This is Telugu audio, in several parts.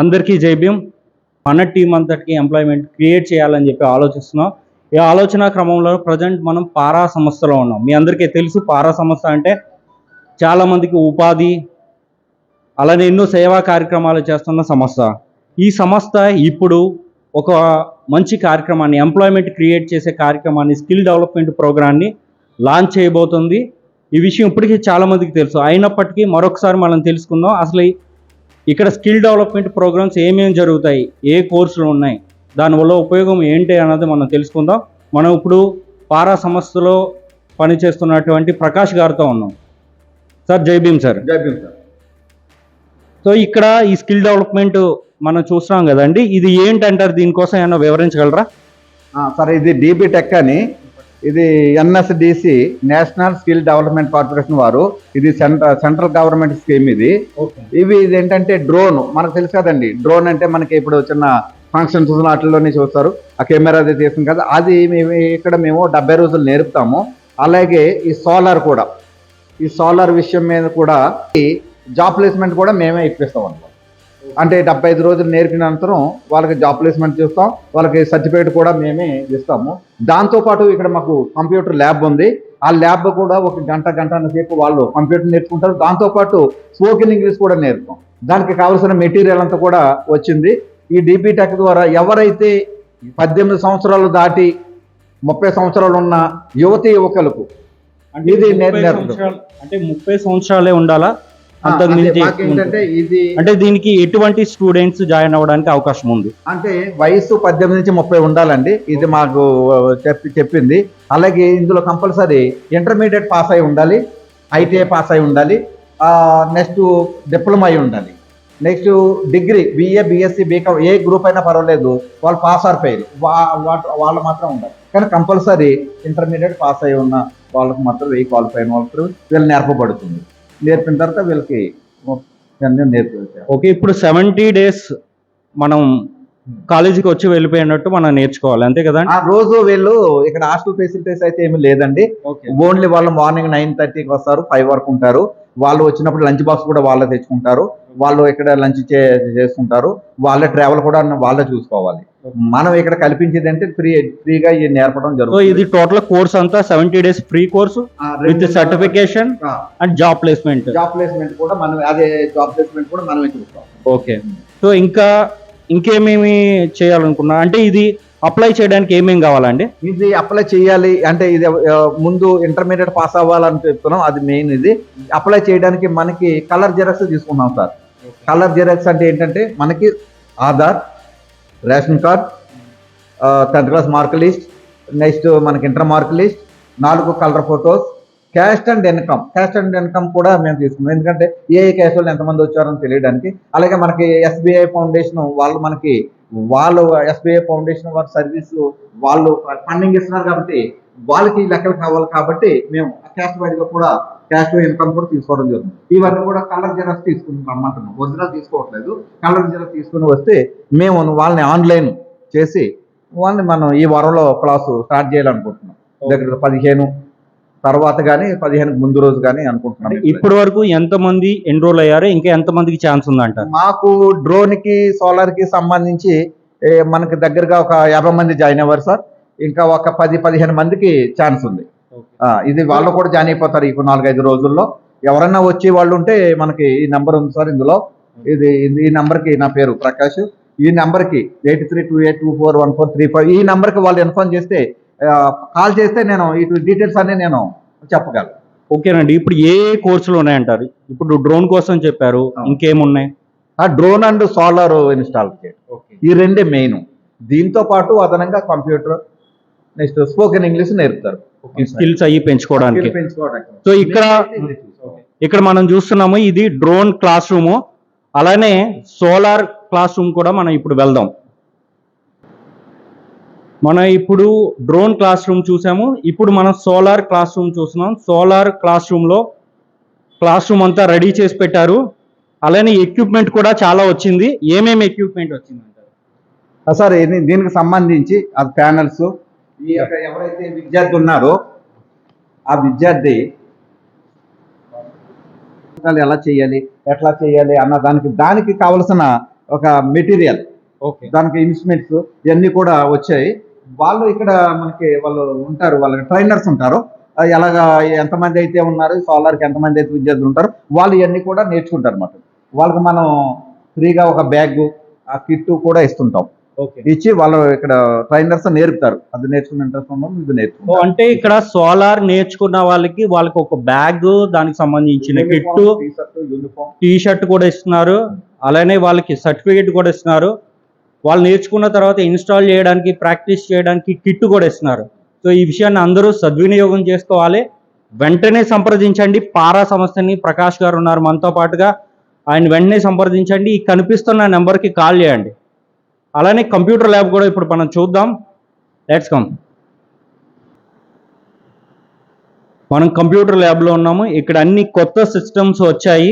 అందరికీ జై మన టీం అంతటికి ఎంప్లాయ్మెంట్ క్రియేట్ చేయాలని చెప్పి ఆలోచిస్తున్నాం. ఈ ఆలోచన క్రమంలో ప్రజెంట్ మనం పారా సంస్థలో ఉన్నాం. మీ అందరికీ తెలుసు పారా సంస్థ అంటే చాలామందికి ఉపాధి అలానే ఎన్నో సేవా కార్యక్రమాలు చేస్తున్న సంస్థ. ఈ సంస్థ ఇప్పుడు ఒక మంచి కార్యక్రమాన్ని ఎంప్లాయ్మెంట్ క్రియేట్ చేసే కార్యక్రమాన్ని స్కిల్ డెవలప్మెంట్ ప్రోగ్రాన్ని లాంచ్ చేయబోతుంది. ఈ విషయం ఇప్పటికీ చాలామందికి తెలుసు. అయినప్పటికీ మరొకసారి మనం తెలుసుకుందాం. అసలు ఇక్కడ స్కిల్ డెవలప్మెంట్ ప్రోగ్రామ్స్ ఏమేమి జరుగుతాయి ఏ కోర్సులు ఉన్నాయి దానివల్ల ఉపయోగం ఏంటి అన్నది మనం తెలుసుకుందాం. మనం ఇప్పుడు పారా సంస్థలో పనిచేస్తున్నటువంటి ప్రకాష్ గారితో ఉన్నాం. సార్ జై భీమ్ సార్. జై భీమ్ సార్. సో ఇక్కడ ఈ స్కిల్ డెవలప్మెంట్ మనం చూస్తున్నాం కదండి. ఇది ఏంటంటారు? దీనికోసం ఏమైనా వివరించగలరా? సార్ ఇది డీబీ టెక్ అని ఇది NSDC national skill development corporation వారు. ఇది సెంట్రల్ సెంట్రల్ గవర్నమెంట్ స్కీమ్ ఇది. ఇవి ఇది ఏంటంటే డ్రోన్. మనకు తెలుసు కదండి డ్రోన్ అంటే మనకి ఇప్పుడు చిన్న ఫంక్షన్స్ వాటిల్లోనే చూస్తారు. ఆ కెమెరా అది తీస్తుంది కదా అది మేము ఇక్కడ మేము డెబ్బై రోజులు నేర్పుతాము. అలాగే ఈ సోలార్ కూడా. ఈ సోలార్ విషయం మీద కూడా జాబ్ ప్లేస్మెంట్ కూడా మేమే ఇప్పిస్తాం అనమాట అంటే డెబ్బై ఐదు రోజులు నేర్పిన అనంతరం వాళ్ళకి జాబ్ ప్లేస్మెంట్ చేస్తాం. వాళ్ళకి సర్టిఫికేట్ కూడా మేమే ఇస్తాము. దాంతోపాటు ఇక్కడ మాకు కంప్యూటర్ ల్యాబ్ ఉంది. ఆ ల్యాబ్ కూడా ఒక గంట గంట సేపు వాళ్ళు కంప్యూటర్ నేర్చుకుంటారు. దాంతోపాటు స్పోకెన్ ఇంగ్లీష్ కూడా నేర్పుతాం. దానికి కావాల్సిన మెటీరియల్ అంతా కూడా వచ్చింది. ఈ డీపీ టెక్ ద్వారా ఎవరైతే పద్దెనిమిది సంవత్సరాలు దాటి ముప్పై సంవత్సరాలు ఉన్న యువతి యువకులకు ఇది నేర్పుతాం. అంటే ముప్పై సంవత్సరాలే ఉండాలా? ఆ, అంతకు అంటే మించి మాకు ఏంటంటే ఇది అంటే దీనికి ఎటువంటి స్టూడెంట్స్ జాయిన్ అవ్వడానికి అవకాశం ఉంది? అంటే వయసు పద్దెనిమిది నుంచి ముప్పై ఉండాలండి. ఇది మాకు చెప్పి చెప్పింది. అలాగే ఇందులో కంపల్సరీ ఇంటర్మీడియట్ పాస్ అయి ఉండాలి ఐటీఐ పాస్ అయి ఉండాలి నెక్స్ట్ డిప్లొమా అయి ఉండాలి. Next degree BA BSc BCom ఏ గ్రూప్ అయినా పర్వాలేదు వాళ్ళు పాస్ ఆర్ ఫెయిల్. వాళ్ళు మాత్రం ఉండాలి. కానీ కంపల్సరీ ఇంటర్మీడియట్ పాస్ అయి ఉన్న వాళ్ళకి మాత్రం వెయ్యి క్వాలిఫై అయిన వాళ్ళకి వీళ్ళు నేర్పబడుతుంది. నేర్పిన తర్వాత వీళ్ళకి నేర్పించారు ఓకే ఇప్పుడు సెవెంటీ డేస్ మనం కాలేజీకి వచ్చి వెళ్ళిపోయినట్టు మనం నేర్చుకోవాలి అంతే కదా? ఆ రోజు వీళ్ళు ఇక్కడ హాస్టల్ ఫెసిలిటీస్ అయితే ఏమీ లేదండి. ఓన్లీ వాళ్ళు మార్నింగ్ నైన్ థర్టీకి వస్తారు ఫైవ్ వరకు ఉంటారు. వాళ్ళు వచ్చినప్పుడు లంచ్ బాక్స్ కూడా వాళ్ళే తెచ్చుకుంటారు. వాళ్ళు ఇక్కడ లంచ్ చేసుకుంటారు వాళ్ళ ట్రావెల్ కూడా వాళ్ళే చూసుకోవాలి. మనం ఇక్కడ కల్పించేది అంటే ఫ్రీ ఫ్రీగా ఇది నేర్పడం సో జరుగుతుంది. ఇది టోటల్ కోర్స్ అంతా seventy days free course with certification and job placement job placement కూడా మనం అదే జాబ్ ప్లేస్మెంట్ కూడా మనమే చూస్తాం. ఓకే సో ఇంకా ఇంకేమేమి చేయాలనుకున్నా? అంటే ఇది అప్లై చేయడానికి ఏమేమి కావాలండి? ఇది అప్లై చేయాలి అంటే ఇది ముందు ఇంటర్మీడియట్ పాస్ అవ్వాలని చెప్తున్నాం. అది మెయిన్ ఇది. అప్లై చేయడానికి మనకి కలర్ జెరాక్స్ తీసుకున్నాం సార్. కలర్ జెరాక్స్ అంటే ఏంటంటే మనకి Aadhaar ration card tenth class mark list next మనకి ఇంటర్ మార్క్ లిస్ట్ నాలుగు colour photos caste and income. Caste and income కూడా మేము తీసుకున్నాం. ఎందుకంటే ఏ ఏ వాళ్ళు ఎంతమంది వచ్చారని తెలియడానికి. అలాగే మనకి ఎస్బీఐ ఫౌండేషన్ వాళ్ళు మనకి వాళ్ళు ఎస్బీఐ ఫౌండేషన్ వారి సర్వీస్ వాళ్ళు ఫండింగ్ ఇస్తున్నారు కాబట్టి వాళ్ళకి లెక్కలు కావాలి కాబట్టి మేము క్యాస్ట్ వైడ్గా కూడా క్యాస్ట్ ఇన్కమ్ కూడా తీసుకోవడం జరుగుతుంది. ఇవన్నీ కూడా కలర్ జెరాక్స్ తీసుకుని రమ్మంటున్నాం. ఒరిజినల్ తీసుకోవట్లేదు. కలర్ జెరాక్స్ తీసుకుని వస్తే మేము వాళ్ళని ఆన్లైన్ చేసి వాళ్ళని మనం ఈ వారంలో క్లాసు స్టార్ట్ చేయాలనుకుంటున్నాం. దగ్గర పదిహేను తర్వాత కానీ పదిహేను ముందు రోజు కానీ అనుకుంటున్నాం. ఇప్పటి వరకు ఎంతమంది ఎన్రోల్ అయ్యారు? ఇంకా ఎంతమందికి ఛాన్స్ ఉందంటారు మాకు డ్రోన్కి సోలార్కి సంబంధించి మనకి దగ్గరగా ఒక యాభై మంది జాయిన్ అవ్వారు సార్. ఇంకా ఒక పది పదిహేను మందికి ఛాన్స్ ఉంది. ఇది వాళ్ళు కూడా జాయిన్ అయిపోతారు ఇప్పుడు నాలుగైదు రోజుల్లో. ఎవరైనా వచ్చే వాళ్ళు ఉంటే మనకి ఈ నెంబర్ ఉంది సార్ ఇందులో. ఇది ఈ నెంబర్కి నా పేరు ప్రకాష్. ఈ నెంబర్కి eight three two eight two four one four three five ఈ నెంబర్కి వాళ్ళు ఇన్ఫార్మ్ చేస్తే కాల్ చేస్తే నేను ఇటు డీటెయిల్స్ అన్ని నేను చెప్పగలను. ఓకేనండి. ఇప్పుడు ఏ ఏ కోర్సులు ఉన్నాయంటారు? ఇప్పుడు డ్రోన్ కోసం చెప్పారు. ఇంకేమున్నాయి? ఆ డ్రోన్ అండ్ సోలార్ ఇన్స్టాల్ చేయడం. ఈ రెండే మెయిన్. దీంతో పాటు అదనంగా కంప్యూటర్ నెక్స్ట్ స్పోకెన్ ఇంగ్లీష్ నేర్పుతారు. స్కిల్స్ అయ్యి పెంచుకోవడానికి. సో ఇక్కడ- ఇక్కడ మనం చూస్తున్నాము ఇది డ్రోన్ క్లాస్ రూమ్. అలానే సోలార్ క్లాస్ రూమ్ కూడా మనం ఇప్పుడు వెళ్దాం. మనం ఇప్పుడు డ్రోన్ క్లాస్ రూమ్ చూసాము. ఇప్పుడు మనం సోలార్ క్లాస్ రూమ్ చూస్తున్నాం. సోలార్ క్లాస్ రూమ్లో క్లాస్ రూమ్ అంతా రెడీ చేసి పెట్టారు. అలానే ఎక్విప్మెంట్ కూడా చాలా వచ్చింది. ఏమేమి ఎక్విప్మెంట్ వచ్చింది సార్ దీనికి సంబంధించి ఆ ప్యానల్స్ ఈ యొక్క ఎవరైతే విద్యార్థి ఉన్నారో ఆ విద్యార్థి ఎలా చేయాలి ఎట్లా చేయాలి అన్న దానికి దానికి కావలసిన ఒక మెటీరియల్ ఓకే. దానికి ఇన్స్ట్రుమెంట్స్ ఇవన్నీ కూడా వచ్చాయి. వాళ్ళు ఇక్కడ మనకి వాళ్ళు ఉంటారు వాళ్ళకి ట్రైనర్స్ ఉంటారు. ఎలాగా ఎంతమంది అయితే ఉన్నారు సోలార్కి ఎంతమంది అయితే విద్యార్థులు ఉంటారు వాళ్ళు ఇవన్నీ కూడా నేర్చుకుంటారు అన్నమాట. వాళ్ళకి మనం ఫ్రీగా ఒక బ్యాగ్ ఆ కిట్ కూడా ఇస్తుంటాం. ఇచ్చి వాళ్ళు ఇక్కడ ట్రైనర్స్ నేర్పుతారు. అది నేర్చుకున్న ఇంట్రెస్ట్ ఉన్నాం ఇది నేర్చుకుంటాం అంటే ఇక్కడ సోలార్ నేర్చుకున్న వాళ్ళకి వాళ్ళకి ఒక బ్యాగ్ దానికి సంబంధించిన కిట్ యూనిఫామ్ టీ షర్ట్ కూడా ఇస్తున్నారు. అలానే వాళ్ళకి సర్టిఫికేట్ కూడా ఇస్తున్నారు. వాళ్ళు నేర్చుకున్న తర్వాత ఇన్స్టాల్ చేయడానికి ప్రాక్టీస్ చేయడానికి కిట్ కూడా ఇస్తున్నారు. సో ఈ విషయాన్ని అందరూ సద్వినియోగం చేసుకోవాలి. వెంటనే సంప్రదించండి. పారా సంస్థని ప్రకాష్ గారు ఉన్నారు మనతో పాటుగా. ఆయన వెంటనే సంప్రదించండి. ఈ కనిపిస్తున్న నెంబర్కి కాల్ చేయండి. అలానే కంప్యూటర్ ల్యాబ్ కూడా ఇప్పుడు మనం చూద్దాం. లెట్స్ కమ్ మనం కంప్యూటర్ ల్యాబ్లో ఉన్నాము. ఇక్కడ అన్ని కొత్త సిస్టమ్స్ వచ్చాయి.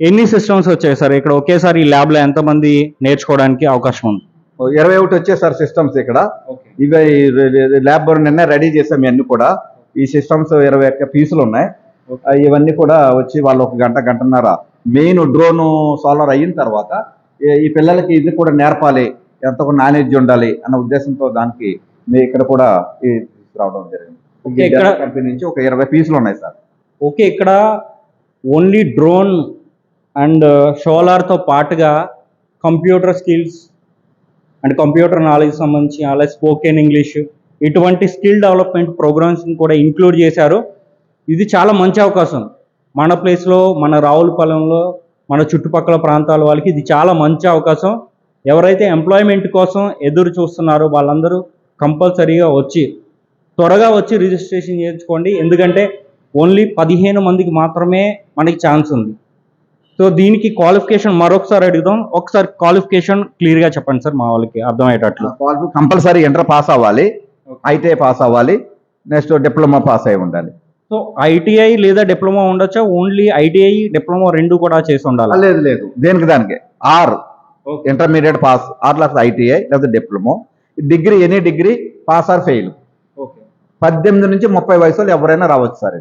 ఎన్ని సిస్టమ్స్ వచ్చాయి సార్? ఇక్కడ ఒకేసారి ఈ ల్యాబ్లో ఎంతమంది నేర్చుకోవడానికి అవకాశం ఉంది? ఇరవై ఒకటి వచ్చేసారు సిస్టమ్స్ ఇక్కడ. ఇవి ల్యాబ్ నిన్న రెడీ చేసాం ఇవన్నీ కూడా. ఈ సిస్టమ్స్ ఇరవై ఒక్క పీసులు ఉన్నాయి. ఇవన్నీ కూడా వచ్చి వాళ్ళు ఒక గంట గంటన్నర. మెయిన్ డ్రోన్ సోలార్ అయిన తర్వాత ఈ పిల్లలకి ఇది కూడా నేర్పాలి. ఎంత నాలెడ్జ్ ఉండాలి అన్న ఉద్దేశంతో దానికి మీ ఇక్కడ కూడా ఈ తీసుకురావడం జరిగింది. ఇక్కడ- కంపెనీ నుంచి ఒక ఇరవై పీసులు ఉన్నాయి సార్. ఓకే ఇక్కడ ఓన్లీ డ్రోన్ అండ్ సోలార్తో పాటుగా computer skills and computer knowledge సంబంధించి అలాగే స్పోకెన్ ఇంగ్లీష్ ఇటువంటి స్కిల్ డెవలప్మెంట్ ప్రోగ్రామ్స్ని కూడా ఇంక్లూడ్ చేశారు. ఇది చాలా మంచి అవకాశం. మన ప్లేస్లో మన రావులపాలెంలో మన చుట్టుపక్కల ప్రాంతాల వాళ్ళకి ఇది చాలా మంచి అవకాశం. ఎవరైతే ఎంప్లాయ్మెంట్ కోసం ఎదురు చూస్తున్నారో వాళ్ళందరూ కంపల్సరీగా వచ్చి త్వరగా వచ్చి రిజిస్ట్రేషన్ చేయించుకోండి. ఎందుకంటే ఓన్లీ పదిహేను మందికి మాత్రమే మనకి ఛాన్స్ ఉంది. సో దీనికి క్వాలిఫికేషన్ మరొకసారి అడుగుదాం. ఒకసారి క్వాలిఫికేషన్ క్లియర్గా చెప్పండి సార్ మా వాళ్ళకి అర్థమయ్యేటట్లు. కంపల్సరీ ఇంటర్ పాస్ అవ్వాలి. ఐటీఐ పాస్ అవ్వాలి. నెక్స్ట్ డిప్లొమా పాస్ అయి ఉండాలి. సో ఐటీఐ లేదా డిప్లొమా ఉండొచ్చా? ఓన్లీ ఐటీఐ డిప్లొమా రెండు కూడా చేసి ఉండాలి? లేదు లేదు. దేనికి దానికి? ఆర్ ఇంటర్మీడియట్ పాస్ ఆర్ లాస్ ఐటీఐ లేదా diploma degree any degree pass or fail పద్దెనిమిది నుంచి ముప్పై వయసులో ఎవరైనా రావచ్చు సార్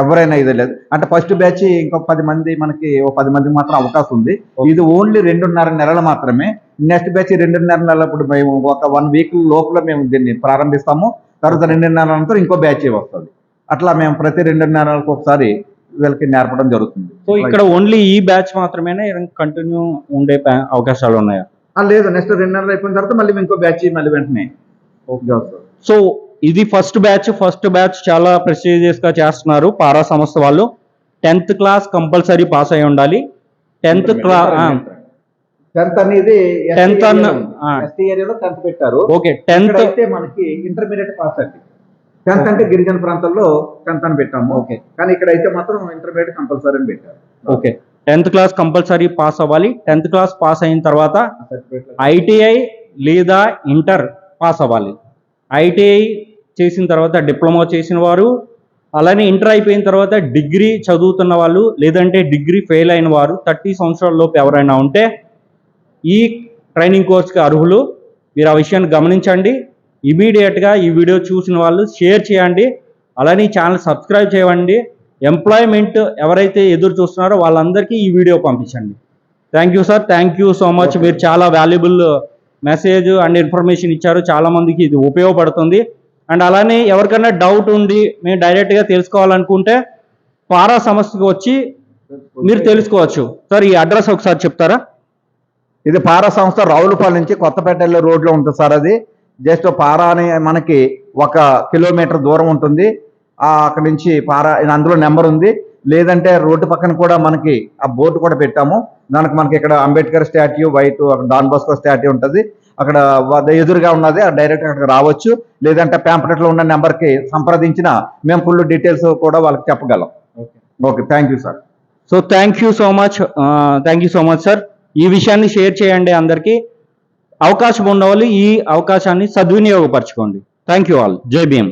ఎవరైనా ఇది లేదు. అంటే ఫస్ట్ బ్యాచ్ ఇంకో పది మంది మనకి ఓ పది మందికి మాత్రం అవకాశం ఉంది. ఇది ఓన్లీ రెండున్నర నెలలు మాత్రమే. నెక్స్ట్ బ్యాచ్ రెండున్నర నెలలప్పుడు మేము ఒక వన్ వీక్ లోపల మేము దీన్ని ప్రారంభిస్తాము. తర్వాత రెండున్నర నెలల ఇంకో బ్యాచ్ వస్తుంది. అట్లా మేము ప్రతి రెండున్నర నెలలకు ఒకసారి వీళ్ళకి నేర్పడం జరుగుతుంది. సో ఇక్కడ ఓన్లీ ఈ బ్యాచ్ మాత్రమేనా? కంటిన్యూ ఉండే అవకాశాలు ఉన్నాయా? లేదు. నెక్స్ట్ రెండు నెలలు అయిపోయిన తర్వాత మళ్ళీ ఇంకో బ్యాచ్ మళ్ళీ వెంటనే. సో ఇది ఫస్ట్ బ్యాచ్ ఫస్ట్ బ్యాచ్ చాలా ప్రెస్టీజియస్గా చేస్తున్నారు పారా సంస్థ వాళ్ళు. టెన్త్ క్లాస్ కంపల్సరీ పాస్ అయి ఉండాలి. టెన్త్ క్లాస్ టెన్త్ అనేది Tenth అన్న- టెన్త్ పెట్టారు. ఓకే టెన్త్ అయితే మనకి ఇంటర్మీడియట్ పాస్ అండి. టెన్త్ అంటే గిరిజన ప్రాంతాల్లో టెన్త్ అని పెట్టాము. ఓకే. కానీ ఇక్కడ అయితే మాత్రం ఇంటర్మీడియట్ కంపల్సరీ అని పెట్టారు. Okay. Tenth class compulsory pass అవ్వాలి. టెన్త్ క్లాస్ పాస్ అయిన తర్వాత ఐటీఐ లేదా ఇంటర్ పాస్ అవ్వాలి. ఐటీఐ చేసిన తర్వాత డిప్లొమా చేసిన వారు అలానే ఇంటర్ అయిపోయిన తర్వాత డిగ్రీ చదువుతున్న వాళ్ళు లేదంటే డిగ్రీ ఫెయిల్ అయిన వారు థర్టీ సంవత్సరాల లోపు ఎవరైనా ఉంటే ఈ ట్రైనింగ్ కోర్స్కి అర్హులు. మీరు ఆ విషయాన్ని గమనించండి. ఇమీడియట్గా ఈ వీడియో చూసిన వాళ్ళు షేర్ చేయండి. అలానే ఈ ఛానల్ సబ్స్క్రైబ్ చేయండి ఎంప్లాయ్మెంట్ ఎవరైతే ఎదురు చూస్తున్నారో వాళ్ళందరికీ ఈ వీడియో పంపించండి. Thank you sir thank you so much మీరు చాలా వాల్యుబుల్ మెసేజ్ అండ్ ఇన్ఫర్మేషన్ ఇచ్చారు. చాలా మందికి ఇది ఉపయోగపడుతుంది. అండ్ అలానే ఎవరికైనా డౌట్ ఉండి మేము డైరెక్ట్గా తెలుసుకోవాలనుకుంటే పారా సంస్థకి వచ్చి మీరు తెలుసుకోవచ్చు. సార్ ఈ అడ్రస్ ఒకసారి చెప్తారా? ఇది పారా సంస్థ రావులపాలెం నుంచి కొత్తపేట వెళ్ళే రోడ్లో ఉంటుంది సార్ అది. జస్ట్ పారా అని మనకి ఒక కిలోమీటర్ దూరం ఉంటుంది. ఆ అక్కడి నుంచి పారా అందులో నెంబర్ ఉంది. లేదంటే రోడ్డు పక్కన కూడా మనకి ఆ బోర్డు కూడా పెట్టాము. దానికి మనకి ఇక్కడ Ambedkar statue white Don Bosco statue ఉంటుంది. అక్కడ ఎదురుగా ఉన్నది. ఆ డైరెక్ట్ అక్కడికి రావచ్చు. లేదంటే pamphlet లో ఉన్న నెంబర్కి సంప్రదించిన మేము ఫుల్ డీటెయిల్స్ కూడా వాళ్ళకి చెప్పగలం. Okay. Thank you sir. So thank you so much. Thank you so much sir. ఈ విషయాన్ని షేర్ చేయండి అందరికీ. అవకాశం ఉన్న వాళ్ళు ఈ అవకాశాన్ని సద్వినియోగపరచుకోండి. థ్యాంక్ యూ ఆల్ జై భీమ్